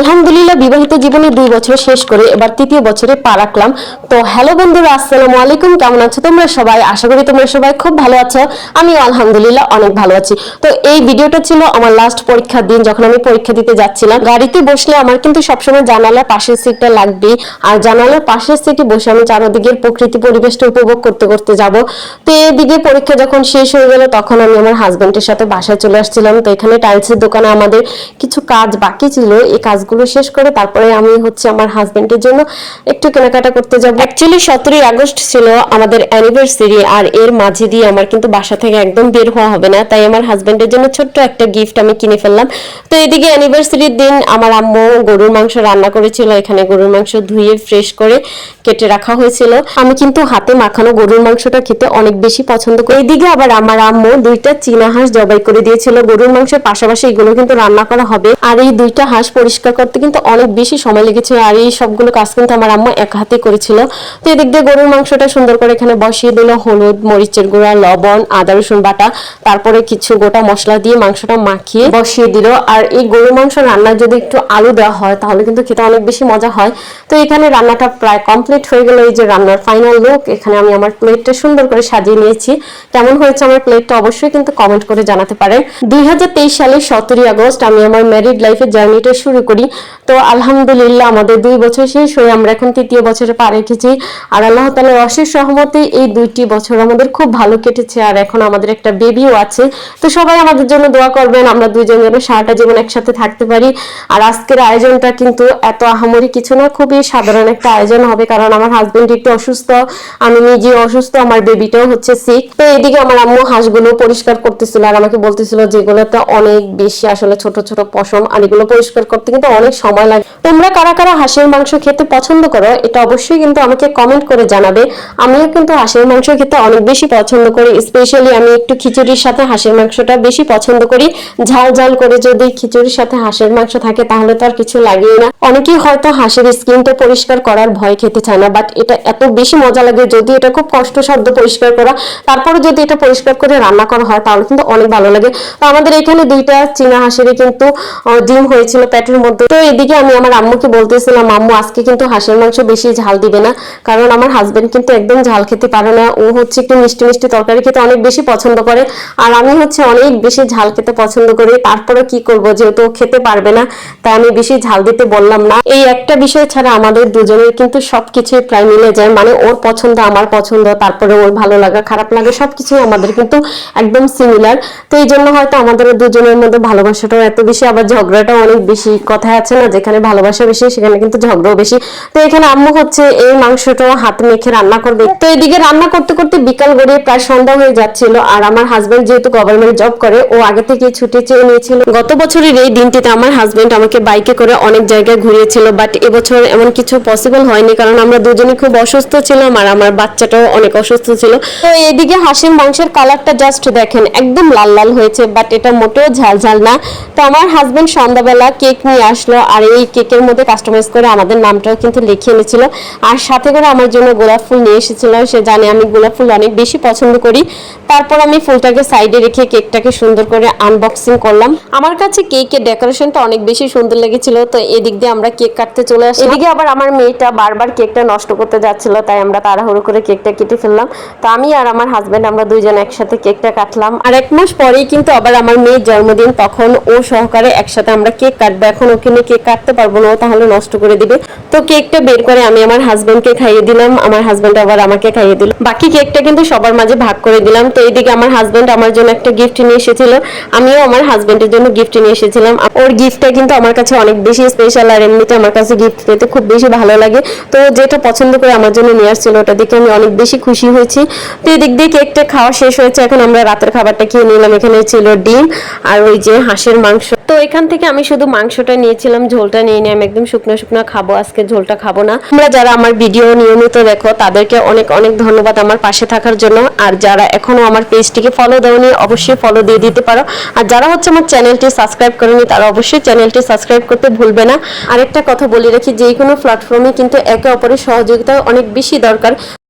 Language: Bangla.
আলহামদুলিল্লাহ, বিবাহিত জীবনে দুই বছর শেষ করে এবার তৃতীয় বছরে পা রাখলাম। তো হ্যালো বন্ধুরা, আসসালামু আলাইকুম। কেমন আছো তোমরা সবাই? আশা করি তোমরা সবাই খুব ভালো আছো। আমি আলহামদুলিল্লাহ অনেক ভালো আছি। তো এই ভিডিওটা ছিল আমার লাস্ট পরীক্ষার দিন যখন আমি পরীক্ষা দিতে যাচ্ছিলাম। গাড়িতে বসলে আমার কিন্তু সবসময় জানালার পাশের সিটটা লাগবে আর জানালার পাশের সিটে বসে আমি চারদিকের প্রকৃতি পরিবেশটা উপভোগ করতে করতে যাব। তো এদিকে পরীক্ষা যখন শেষ হয়ে গেল, তখন আমি আমার হাজব্যান্ডের সাথে বাসায় চলে আসছিলাম। তো এখানে টাইলসের দোকানে আমাদের কিছু কাজ বাকি ছিল। এই কাজগুলো শেষ করে তারপরে আমি হচ্ছে আমার হাজবেন্ডের জন্য একটু কেনাকাটা করতে যাব। অ্যাকচুয়ালি সতেরোই আগস্ট ছিল আমাদের অ্যানিভার্সারি আর এর মাঝে দিয়ে আমার কিন্তু বাসা থেকে একদম বের হওয়া হবে না। তাই আমার হাজবেন্ডের জন্য ছোট্ট একটা গিফট আমি কিনে ফেললাম। তো এদিকে অ্যানিভার্সারির দিন আমার আম্মু গরুর মাংস রান্না করেছিল, এখানে গরুর মাংস ধুয়ে ফ্রেশ করে কেটে রাখা হয়েছিল। আমি কিন্তু হাতে মাখানো গরুর মাংসটা খেতে অনেক বেশি পছন্দ করি। এদিকে আবার আমার আম্মু দুইটা চীনা হাঁস জবাই করে দিয়েছিল। গরুর মাংসের পাশাপাশি এগুলো কিন্তু রান্না করা হবে। আর এই দুইটা হাঁস পরিষ্কার করতে কিন্তু অনেক বেশি সময় লেগেছে। আর এই সবগুলো কাজ কিন্তু আমার আম্মু এক হাতে করেছিল। তো এদিক দিয়ে গরুর মাংসটা সুন্দর করে এখানে বসিয়ে দিল। হলুদ, মরিচের গুঁড়া, লবণ, আদা, রসুন বাটা, তারপরে কিছু গোটা মশলা দিয়ে মাংসটা মাখিয়ে বসিয়ে দিল। আর এই গরুর মাংস রান্নায় যদি একটু আলু দেওয়া হয়, তাহলে কিন্তু খেতে অনেক বেশি মজা হয়। তো এখানে রান্নাটা প্রায় কমপ্লিট হয়ে গেল। এই যে রান্নার ফাইনাল লুক এখানে আমি আমার প্লেটটা সুন্দর করে সাজিয়ে নিয়েছি। কেমন হয়েছে আমার প্লেটটা অবশ্যই কিন্তু কমেন্ট করে জানাতে পারেন। দুই সালের সতেরোই আগস্ট আমি আমার ম্যারিড লাইফের জার্নিটা শুরু করি। তো আলহামদুলিল্লাহ আমাদের দুই বছর শেষ হয়ে আমরা এখন তৃতীয় বছরে পা রেখেছি আর আল্লাহ তালার অশেষ সহমতে এই দুইটি বছর আমাদের খুব ভালো কেটেছে আর এখন আমাদের একটা বেবিও আছে। তো সবাই আমাদের জন্য দোয়া করবেন, আমরা দুইজন যেন সারাটা জীবন একসাথে থাকতে পারি। আর আজকের আয়োজনটা কিন্তু এত আহামরি কিছু না, খুবই সাধারণ একটা আয়োজন হবে কারণ আমার হাজবেন্ড একটু অসুস্থ, আমি নিজে অসুস্থ, আমার বেবিটাও হচ্ছে সিক তো এদিকে আমার আম্মু হাঁসগুলো পরিষ্কার করতেছিল আর আমাকে বলতেছিল যেগুলোতে অনেক বেশি আসলে ছোট ছোট পশম, আর এগুলো পরিষ্কার করতে কিন্তু অনেক সময় লাগে। তোমরা কারা কারা হাঁসের মাংস খেতে পছন্দ করো, এটা অবশ্যই কিন্তু আমাকে কমেন্ট করে জানাবে। আমিও কিন্তু হাঁসের মাংস খেতে অনেক বেশি পছন্দ করি স্পেশালি আমি একটু খিচুড়ির সাথে হাঁসের মাংসটা বেশি পছন্দ করি। ঝাল ঝাল করে যদি খিচুড়ির সাথে হাঁসের মাংস থাকে, তাহলে তো আর কিছু লাগেই না। অনেকেই হয়তো হাঁসের স্কিনটা পরিষ্কার করার ভয় খেতে চায় না বাট এটা এত বেশি মজা লাগে যদি এটা খুব কষ্ট কষ্টসাধ্য পরিষ্কার করা। তারপরে যদি এটা পরিষ্কার করে রান্না করা হয়, তাহলে কিন্তু অনেক ভালো লাগে। তো আমাদের এখানে দুইটা চীনা হাঁসেরই কিন্তু ডিম হয়েছিল, পেটের মধ্যে তো এদিকে আমি আমার আম্মুকে বলতেছিলাম, আম্মু, আজকে কিন্তু হাঁসের মাংস বেশি ঝাল দিবে না। কারণ আমার হাজবেন্ড কিন্তু একদম ঝাল খেতে পারে না। ও হচ্ছে একটু মিষ্টি মিষ্টি তরকারি খেতে অনেক বেশি পছন্দ করে। আর আমি হচ্ছে অনেক বেশি ঝাল খেতে পছন্দ করি। তারপরে কি করব? যেহেতু খেতে পারবে না, তাই আমি বেশি ঝাল দিতে বললাম না। এই একটা বিষয় ছাড়া আমাদের দুজনের কিন্তু সবকিছুই প্রায় মিলে যায়। মানে ওর পছন্দ, আমার পছন্দ, তারপরে ওর ভালো লাগা, খারাপ লাগা, সবকিছুই আমাদের কিন্তু একদম সিমিলার তো এই জন্য হয়তো আমাদের দুজনের মধ্যে ভালোবাসাটাও এত বেশি, আবার ঝগড়াটাও অনেক বেশি, কথা আছে না, যেখানে ভালোবাসা বেশি, সেখানে কিন্তু ঝগড়াও বেশি। তো এখানে আম্মু হচ্ছে এই মাংসটাও হাত মেখে রান্না করবে। তো এদিকে রান্না করতে করতে বিকাল গড়িয়ে প্রায় সন্ধ্যা হয়ে যাচ্ছিল, আর আমার হাজবেন্ড যেহেতু গভর্নমেন্ট জব করে, ও আগে থেকে ছুটি চেয়ে নিয়েছিল। গত বছরের এই দিনটিতে আমার হাজবেন্ড আমাকে বাইকে করে অনেক জায়গায় ঘুরিয়েছিল বাট এবছর এমন কিছু পসিবল হয়নি, কারণ আমরা দুজনে খুব অসুস্থ ছিলাম, আর আমার বাচ্চাটাও অনেক অসুস্থ ছিল। তো এদিকে হাঁসের মাংসের কালারটা জাস্ট দেখেন, একদম লাল লাল হয়েছে বাট এটা মোটেও ঝাল ঝাল না। তো আমার হাজবেন্ড সন্ধ্যাবেলা কেক নিয়ে আসলো আর এই কেকের মধ্যে কাস্টমাইজ করে আমাদের নামটাও কিন্তু লিখিয়ে এনেছিল। আর সাথে করে আমার জন্য গোলাপ ফুল নিয়ে এসেছিল। সে জানে আমি গোলাপ ফুল অনেক বেশি পছন্দ করি। তারপর আমি ফুলটাকে সাইডে রেখে কেকটাকে সুন্দর করে আনবক্সিং করলাম। আমার কাছে কেকের ডেকোরেশনটা অনেক বেশি সুন্দর লেগেছিল। তো এদিক দিয়ে আমরা কেক কাটতে চলে আসি এদিকে আবার আমার মেয়েটা বারবার কেকটা নষ্ট করতে যাচ্ছিল, তাই আমরা তাড়াহুড়ো করে কেকটা কেটে ফেললাম। তো আমি আর আমার হাজবেন্ড আমরা দুইজন একসাথে কেকটা কাটলাম। আর এক মাস পরেই কিন্তু আবার আমার মেয়ের জন্মদিন, তখন ও সহকারে একসাথে আমরা কেক কাটবো। এখন ওকে নিয়ে কেক কাটতে পারব না তাহলে নষ্ট করে দিবে। তো কেকটা বের করে আমি আমার হাজবেন্ডকে খাইয়ে দিলাম, আমার হাজবেন্ড আবার আমাকে খাইয়ে দিল। বাকি কেকটা কিন্তু সবার মাঝে ভাগ করে দিলাম। তো এইদিকে আমার হাজবেন্ড আমার জন্য একটা গিফট নিয়ে এসেছিল। আমিও আমার হাজবেন্ডের জন্য গিফট নিয়ে এসেছিলাম। ওর গিফটটা কিন্তু আমার কাছে অনেক বেশি স্পেশাল আর এমনিতে আমার কাছে গিফট পেতে খুব বেশি ভালো লাগে। তো যেটা পছন্দ করে আমার জন্য নিয়ে আসছিল, ওটা দেখে আমি অনেক বেশি খুশি হয়েছি। তো এদিক দিয়ে কেকটা খাওয়া শেষ হয়েছে, এখন আমরা রাতের খাবারটা খেয়ে নিলাম। এখানে ছিল ডিম আর ওই যে হাঁসের মাংস। এখান থেকে আমি শুধু মাংসটা নিয়েছিলাম, ঝোলটা নিয়ে নিয়ে আমি একদম শুকনো শুকনো খাব, আজকে ঝোলটা খাব না। তোমরা যারা আমার ভিডিও নিয়মিত দেখো, তাদেরকে অনেক অনেক ধন্যবাদ আমার পাশে থাকার জন্য। আর যারা এখনও আমার পেজটিকে ফলো দেওনি, অবশ্যই ফলো দিয়ে দিতে পারো। আর যারা হচ্ছে আমার চ্যানেলটি সাবস্ক্রাইব করেনি, তারা অবশ্যই চ্যানেলটি সাবস্ক্রাইব করতে ভুলবে না। আরেকটা কথা বলে রাখি যে কোনো প্ল্যাটফর্মে কিন্তু একে অপরের সহযোগিতা অনেক বেশি দরকার।